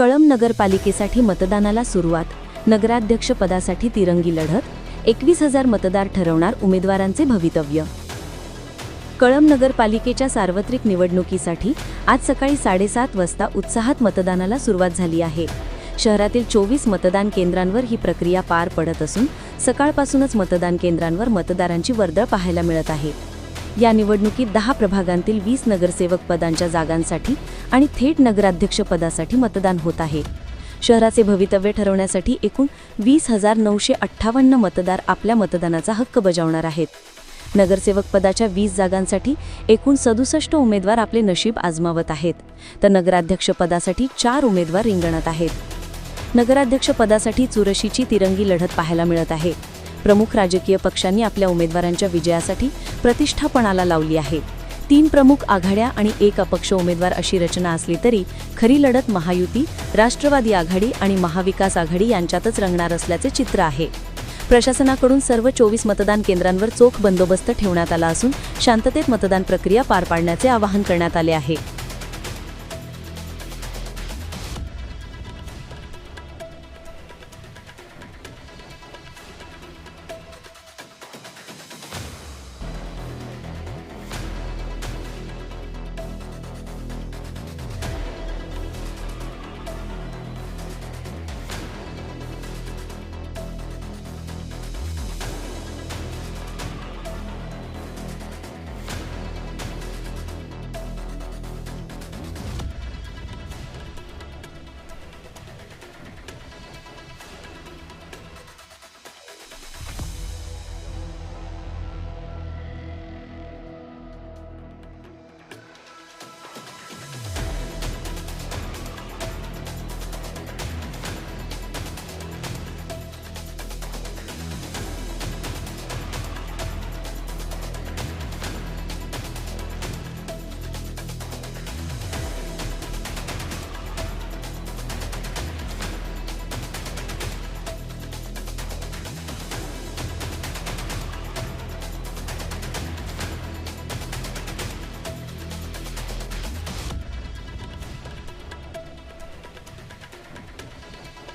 कळंब नगरपालिकेसाठी मतदानाला सुरुवात. नगराध्यक्ष पदासाठी तिरंगी लढत. एकवीस हजार मतदार ठरवणार उमेदवारांचे भवितव्य. कळंब नगरपालिकेच्या सार्वत्रिक निवडणुकीसाठी आज सकाळी साडेसात वाजता उत्साहात मतदानाला सुरुवात झाली आहे. शहरातील चोवीस मतदान केंद्रांवर ही प्रक्रिया पार पडत असून सकाळपासूनच मतदान केंद्रांवर मतदारांची वर्दळ पाहायला मिळत आहे. या निवडणुकीत दहा प्रभागांतील वीस नगरसेवक पदांच्या जागांसाठी आणि थेट नगराध्यक्ष पदासाठी मतदान होत आहे. शहराचे भवितव्य ठरवण्यासाठी एकूण वीस हजार नऊशे अठ्ठावन्न मतदार आपल्या मतदानाचा हक्क बजावणार आहेत. नगरसेवक पदाच्या वीस जागांसाठी एकूण सदुसष्ट उमेदवार आपले नशीब आजमावत आहेत. तर नगराध्यक्ष पदासाठी चार उमेदवार रिंगणात आहेत. नगराध्यक्ष पदासाठी चुरशीची तिरंगी लढत पाहायला मिळत आहे. प्रमुख राजकीय पक्षांनी आपल्या उमेदवारांच्या विजयासाठी प्रतिष्ठापणाला लावली आहे. तीन प्रमुख आघाड्या आणि एक अपक्ष उमेदवार अशी रचना असली तरी खरी लढत महायुती राष्ट्रवादी आघाडी आणि महाविकास आघाडी यांच्यातच रंगणार असल्याचे चित्र आहे. प्रशासनाकडून सर्व चोवीस मतदान केंद्रांवर चोख बंदोबस्त ठेवण्यात आला असून शांततेत मतदान प्रक्रिया पार पाडण्याचे आवाहन करण्यात आले आहे.